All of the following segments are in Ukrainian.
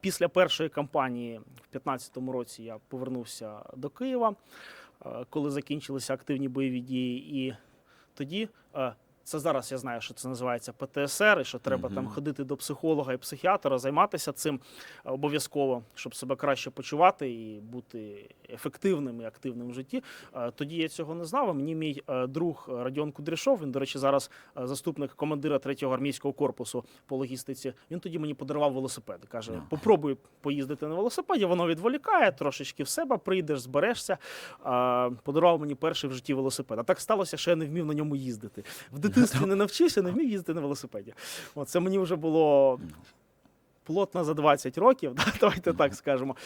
Після першої кампанії в 2015 році я повернувся до Києва, е, коли закінчилися активні бойові дії. І тоді е, це зараз я знаю, що це називається ПТСР, і що треба там ходити до психолога і психіатра, займатися цим е, обов'язково, щоб себе краще почувати і бути ефективним і активним в житті. Е, Тоді я цього не знав. а Мені мій е, друг Радіон Кудряшов, він, до речі, зараз заступник командира 3-го армійського корпусу по логістиці. Він тоді мені подарував велосипед. Каже: Ага. попробуй поїздити на велосипеді, воно відволікає, трошечки в себе прийдеш, зберешся. Подарував мені перший в житті велосипед. А так сталося, що я не вмів на ньому їздити. В дитинстві не навчився, не вмів їздити на велосипеді. От це мені вже було плотно за 20 років, да, давайте так скажемо.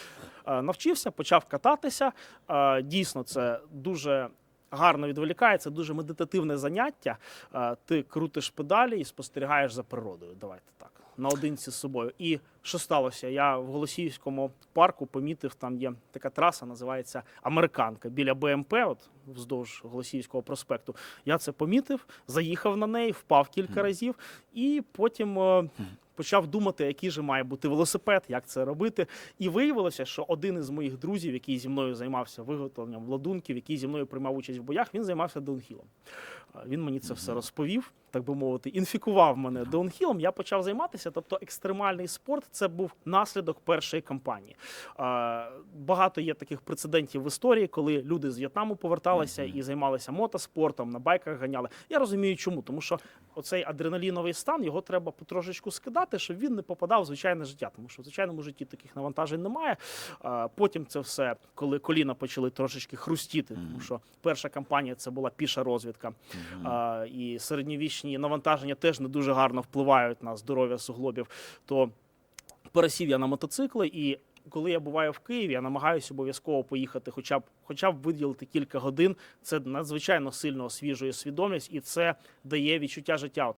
Е, Навчився, почав кататися. Е, Дійсно, це дуже. Гарно відволікає, це дуже медитативне заняття. Е, Ти крутиш педалі і спостерігаєш за природою. Давайте наодинці з собою. І що сталося? Я в Голосіївському парку помітив, там є така траса, називається Американка біля БМП, от вздовж Голосіївського проспекту. Я це помітив, заїхав на неї, впав кілька разів, і потім е, почав думати, який же має бути велосипед, як це робити. І виявилося, що один із моїх друзів, який зі мною займався виготовленням ладунків, який зі мною приймав участь в боях, він займався даунхілом. Е, Він мені це все розповів, так би мовити, інфікував мене даунхілом. Я почав займатися. Тобто, екстремальний спорт це був наслідок першої кампанії. Багато є таких прецедентів в історії, коли люди з В'єтнаму поверталися і займалися мотоспортом, на байках ганяли. Я розумію, чому, тому що оцей адреналіновий стан його треба потрошечку скидати, щоб він не попадав в звичайне життя. Тому що в звичайному житті таких навантажень немає. Потім це все, коли коліна почали трошечки хрустіти, тому що перша кампанія це була піша розвідка. І середньовічні навантаження теж не дуже гарно впливають на здоров'я суглобів. То пересів я на мотоцикли, і коли я буваю в Києві, я намагаюся обов'язково поїхати, хоча б хоча б виділити кілька годин. Це надзвичайно сильно освіжує свідомість, і це дає відчуття життя.